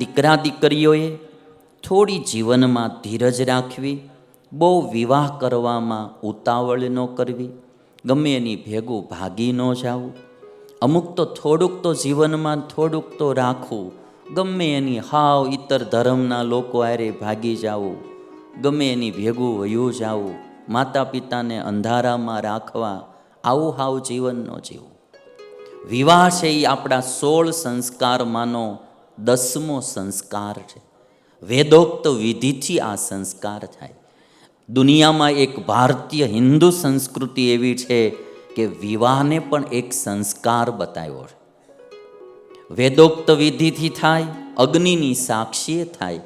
દીકરા દીકરીઓએ થોડી જીવનમાં ધીરજ રાખવી, બહુ વિવાહ કરવામાં ઉતાવળ ન કરવી, ગમે એની ભેગું ભાગી ન જાવું. અમુક તો થોડુંક તો જીવનમાં થોડુંક તો રાખવું, ગમે એની હાવ ઇતર ધર્મના લોકો આરે ભાગી જાવું, ગમે એની ભેગું વયું જાવું માતા પિતાને અંધારામાં રાખવા, આવું હાવ જીવન ન જીવવું વિવાહ છે એ આપણા સોળ સંસ્કારમાંનો દસમો સંસ્કાર છે. વેદોક્ત વિધિથી આ સંસ્કાર થાય. દુનિયામાં એક ભારતીય હિન્દુ સંસ્કૃતિ એવી છે કે વિવાહને પણ એક સંસ્કાર બતાવ્યો છે. વેદોક્ત વિધિથી થાય, અગ્નિની સાક્ષીએ થાય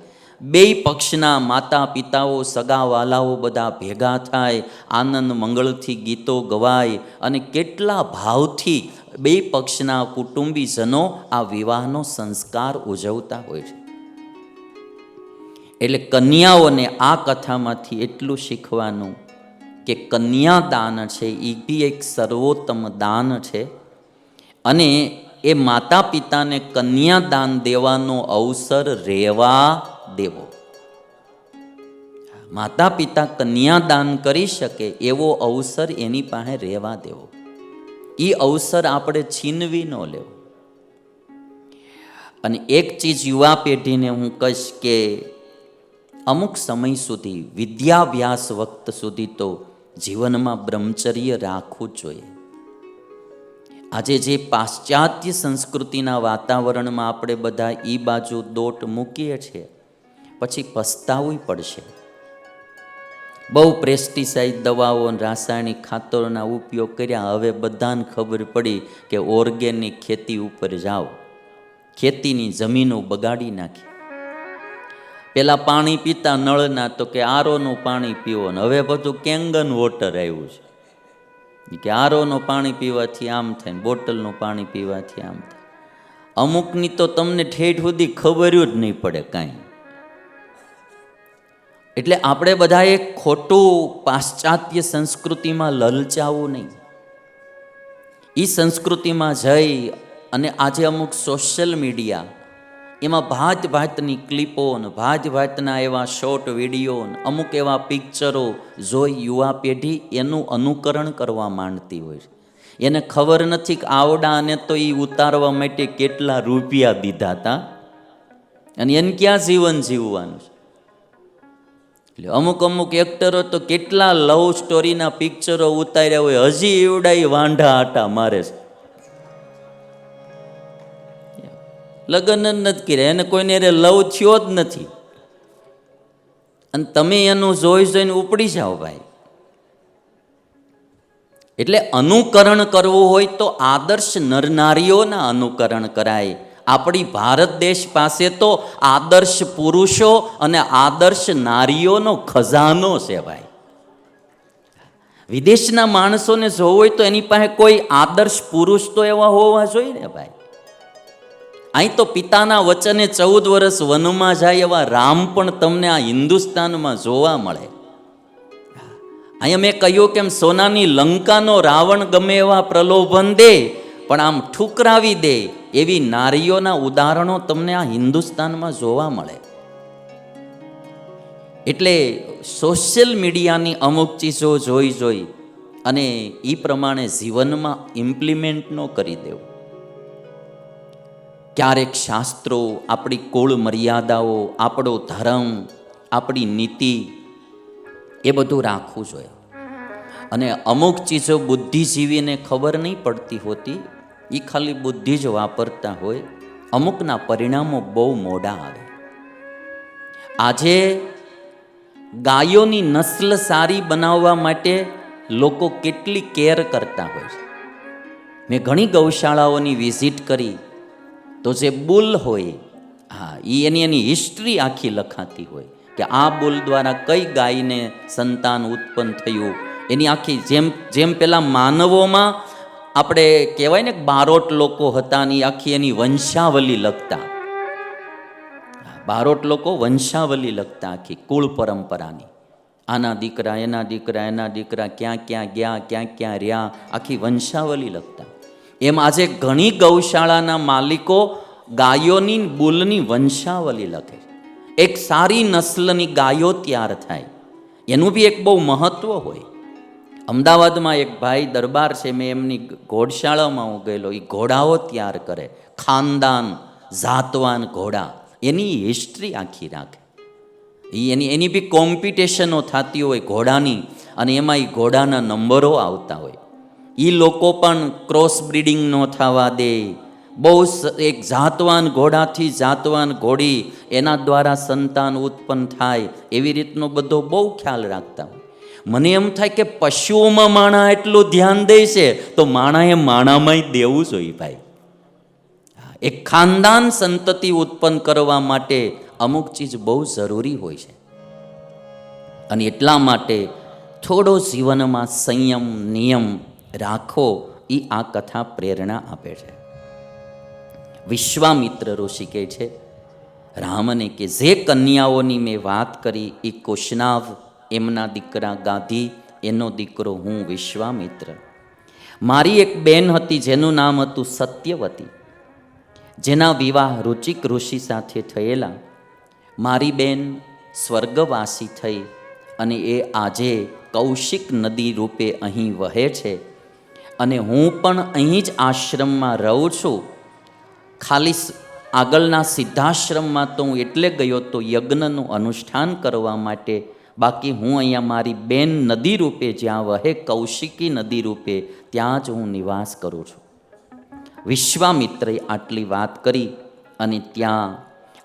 બે પક્ષના માતા પિતાઓ સગાવાલાઓ બધા ભેગા થાય, આનંદ મંગળથી ગીતો ગવાય અને કેટલા ભાવથી બે પક્ષના કુટુંબીજનો આ વિવાહનો સંસ્કાર ઉજવતા હોય છે. એટલે કન્યાઓને આ કથામાંથી એટલું શીખવાનું કે કન્યાદાન છે એ બી એક સર્વોત્તમ દાન છે અને એ માતા પિતાને કન્યાદાન દેવાનો અવસર રહેવા દેવો. માતા પિતા કન્યાદાન કરી શકે એવો અવસર એની પાસે રહેવા દેવો. એ અવસર આપણે છીનવી ન લેવો. અને એક ચીજ યુવા પેઢીને હું કહીશ કે અમુક સમય સુધી, વિદ્યાભ્યાસ વખત સુધી તો જીવનમાં બ્રહ્મચર્ય રાખવું જોઈએ. આજે જે પાશ્ચાત્ય સંસ્કૃતિના વાતાવરણમાં આપણે બધા એ બાજુ દોટ મૂકીએ છીએ પછી પસ્તાવવું પડશે. બહુ પ્રેસ્ટિસાઇડ દવાઓ અને રાસાયણિક ખાતરોના ઉપયોગ કર્યા. હવે બધાને ખબર પડી કે ઓર્ગેનિક ખેતી ઉપર જાઓ. ખેતીની જમીનો બગાડી નાખી. પહેલાં પાણી પીતા નળના તો કે આરોનું પાણી પીવો ને હવે બધું કેંગન વોટર આવ્યું છે. કે આરોનું પાણી પીવાથી આમ થાય ને બોટલનું પાણી પીવાથી આમ થાય. અમુકની તો તમને ઠેઠ સુધી ખબર જ નહીં પડે કાંઈ. એટલે આપણે બધાએ ખોટું પાશ્ચાત્ય સંસ્કૃતિમાં લલચાવું નહીં. એ સંસ્કૃતિમાં જઈ અને આજે અમુક સોશિયલ મીડિયા એમાં ભાત ભાતની ક્લિપો ને ભાત ભાતના એવા શોર્ટ વીડિયો અમુક એવા પિક્ચરો જોઈ યુવા પેઢી એનું અનુકરણ કરવા માંડતી હોય છે. એને ખબર નથી કે આવડાને તો એ ઉતારવા માટે કેટલા રૂપિયા દીધા હતા અને એને ક્યાં જીવન જીવવાનું છે? એટલે અમુક અમુક એક્ટરો તો કેટલા લવ સ્ટોરીના પિક્ચરો ઉતાર્યા હોય, હજી એવડા વાંઢા આટા મારે છે. લગ્ન જ નથી કર્યા, એને કોઈને અરે લવ થયો જ નથી. અને તમે એનું જોઈ જોઈને ઉપડી જાઓ ભાઈ. એટલે અનુકરણ કરવું હોય તો આદર્શ નરનારીઓના અનુકરણ કરાય. આપણી ભારત દેશ પાસે તો આદર્શ પુરુષો અને આદર્શ નારીઓનો ખજાનો છે ભાઈ. વિદેશના માણસોને જોવું હોય તો એની પાસે કોઈ આદર્શ પુરુષ તો એવા હોવા જોઈએ ને ભાઈ. અહીં તો પિતાના વચને ચૌદ વર્ષ વનમાં જાય એવા રામ પણ તમને આ હિન્દુસ્તાનમાં જોવા મળે. અહીંયા મેં કહ્યું કેમ સોનાની લંકાનો રાવણ ગમે એવા પ્રલોભન દે, પણ આમ ઠુકરાવી દે એવી નારીઓના ઉદાહરણો તમને આ હિન્દુસ્તાનમાં જોવા મળે. એટલે સોશિયલ મીડિયાની અમુક ચીજો જોઈ જોઈ અને એ પ્રમાણે જીવનમાં ઇમ્પ્લિમેન્ટ ન કરી દેવું. ક્યારેક શાસ્ત્રો, આપણી કુળ મર્યાદાઓ, આપણો ધર્મ, આપણી નીતિ, એ બધું રાખવું જોઈએ. અને અમુક ચીજો બુદ્ધિજીવીને ખબર નહીં પડતી હોતી એ ખાલી બુદ્ધિ જ વાપરતા હોય, અમુકના પરિણામો બહુ મોડા આવે. આજે ગાયોની નસ્લ સારી બનાવવા માટે લોકો કેટલી કેર કરતા હોય છે. મેં ઘણી ગૌશાળાઓની વિઝિટ કરી, તો જે બુલ હોય, હા એ એની એની હિસ્ટ્રી આખી લખાતી હોય કે આ બુલ દ્વારા કઈ ગાયને સંતાન ઉત્પન્ન થયું, એની આખી જેમ જેમ પેલા માનવોમાં આપણે કહેવાય ને બારોટ લોકો હતા ની આખી એની વંશાવલી લખતા બારોટ લોકો વંશાવલી લખતા આખી કુળ પરંપરાની. આના દીકરા, એના દીકરા એના દીકરા, ક્યાં ક્યાં ગયા, ક્યાં ક્યાં રહ્યા, આખી વંશાવલી લખતા એમ આજે ઘણી ગૌશાળાના માલિકો ગાયોની બુલની વંશાવલી લખે. એક સારી નસ્લની ગાયો તૈયાર થાય. એનું બી એક બહુ મહત્વ હોય. અમદાવાદમાં એક ભાઈ દરબાર છે, મેં એમની ઘોડશાળામાં હું ગયેલો. એ ઘોડાઓ તૈયાર કરે. ખાનદાન જાતવાન ઘોડા. એની હિસ્ટ્રી આખી રાખે. એ એની એની બી કોમ્પિટિશનો થતી હોય ઘોડાની અને એમાં એ ઘોડાના નંબરો આવતા હોય. એ લોકો પણ ક્રોસ બ્રીડિંગ ન થવા દે. બહુ એક જાતવાન ઘોડાથી જાતવાન ઘોડી એના દ્વારા સંતાન ઉત્પન્ન થાય એવી રીતનો બધો બહુ ખ્યાલ રાખતા હોય. મને એમ થાય કે પશુઓમાં માણા એટલું ધ્યાન દે છે, તો માણાએ માણામાંય દેવું જોઈએ ભાઈ. એક ખાનદાન સંતતિ ઉત્પન્ન કરવા માટે અમુક ચીજ બહુ જરૂરી હોય છે. અને એટલા માટે થોડો જીવનમાં સંયમ, નિયમ રાખો એ આ કથા પ્રેરણા આપે છે. વિશ્વામિત્ર ઋષિ કહે છે, રામને કે જે કન્યાઓની મેં વાત કરી એ કુશનાવ એમના દીકરા ગાંધી, એનો દીકરો હું વિશ્વામિત્ર. મારી એક બેન હતી, જેનું નામ હતું સત્યવતી. જેના વિવાહ રુચિક ઋષિ સાથે થયેલા. મારી બેન સ્વર્ગવાસી થઈ અને એ આજે કૌશિક નદી રૂપે અહીં વહે છે અને હું પણ અહીં જ આશ્રમમાં રહું છું. ખાલી આગળના સિદ્ધાશ્રમમાં તો હું એટલે ગયો તો યજ્ઞનું અનુષ્ઠાન કરવા માટે બાકી હું અહીંયા મારી બેન નદી રૂપે જ્યાં વહે, કૌશિકી નદી રૂપે, ત્યાં જ હું નિવાસ કરું છું. વિશ્વામિત્રે આટલી વાત કરી અને ત્યાં,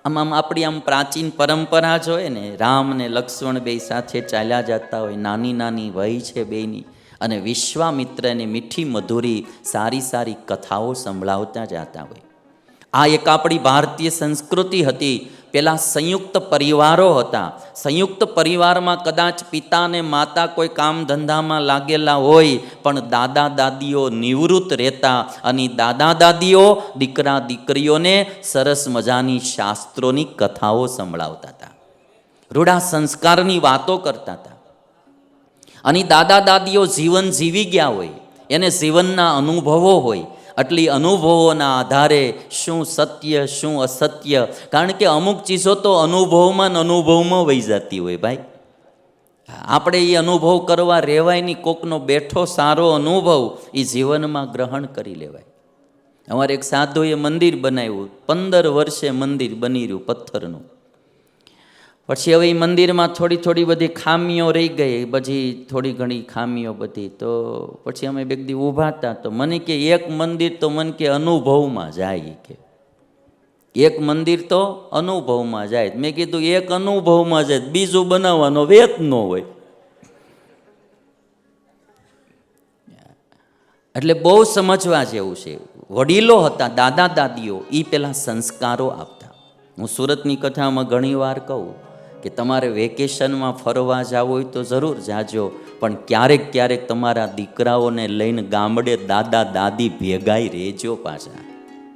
આમ આમ આપણી આમ પ્રાચીન પરંપરા જોઈએ ને, રામ ને લક્ષ્મણ બે સાથે ચાલ્યા જતા હોય, નાની નાની વય છે બેની, અને વિશ્વામિત્રને મીઠી મધુરી સારી સારી કથાઓ સંભળાવતા જતા હોય. આ એક આપણી ભારતીય સંસ્કૃતિ હતી પેલા સંયુક્ત પરિવારો હતા. સંયુક્ત પરિવારમાં કદાચ પિતા ને માતા કોઈ કામ ધંધામાં લાગેલા હોય, પણ દાદા દાદીઓ નિવૃત્ત રહેતા અને દાદા દાદીઓ દીકરા દીકરીઓને સરસ મજાની શાસ્ત્રોની કથાઓ સંભળાવતા હતા. રૂઢા સંસ્કારની વાતો કરતા હતા. અને દાદા દાદીઓ જીવન જીવી ગયા હોય, એને જીવનના અનુભવો હોય આટલી અનુભવોના આધારે શું સત્ય, શું અસત્ય? કારણ કે અમુક ચીજો તો અનુભવમાં ને અનુભવમાં વહી જતી હોય ભાઈ. આપણે એ અનુભવ કરવા રહેવાય નહીં, કોકનો બેઠો સારો અનુભવ એ જીવનમાં ગ્રહણ કરી લેવાય. અમારે એક સાધુએ મંદિર બનાવ્યું, પંદર વર્ષે મંદિર બની રહ્યું, પથ્થરનું. પછી હવે એ મંદિરમાં થોડી થોડી બધી ખામીઓ રહી ગઈ પછી થોડી ઘણી ખામીઓ બધી. તો પછી અમે બે દી ઊભા હતા તો મને કે એક મંદિર તો મને કે અનુભવમાં જાય કે. એક મંદિર તો અનુભવમાં જાય. મેં કીધું એક અનુભવમાં જાય, બીજું બનાવવાનો વેત ન હોય. એટલે બહુ સમજવા જેવું છે. વડીલો હતા, દાદા દાદીઓ એ પેલા સંસ્કારો આપતા. હું સુરતની કથામાં ઘણીવાર કહું કે તમારે વેકેશનમાં ફરવા જવું હોય તો જરૂર જાજો, પણ ક્યારેક ક્યારેક તમારા દીકરાઓને લઈને ગામડે દાદા દાદી ભેગાઈ રહેજો પાછા.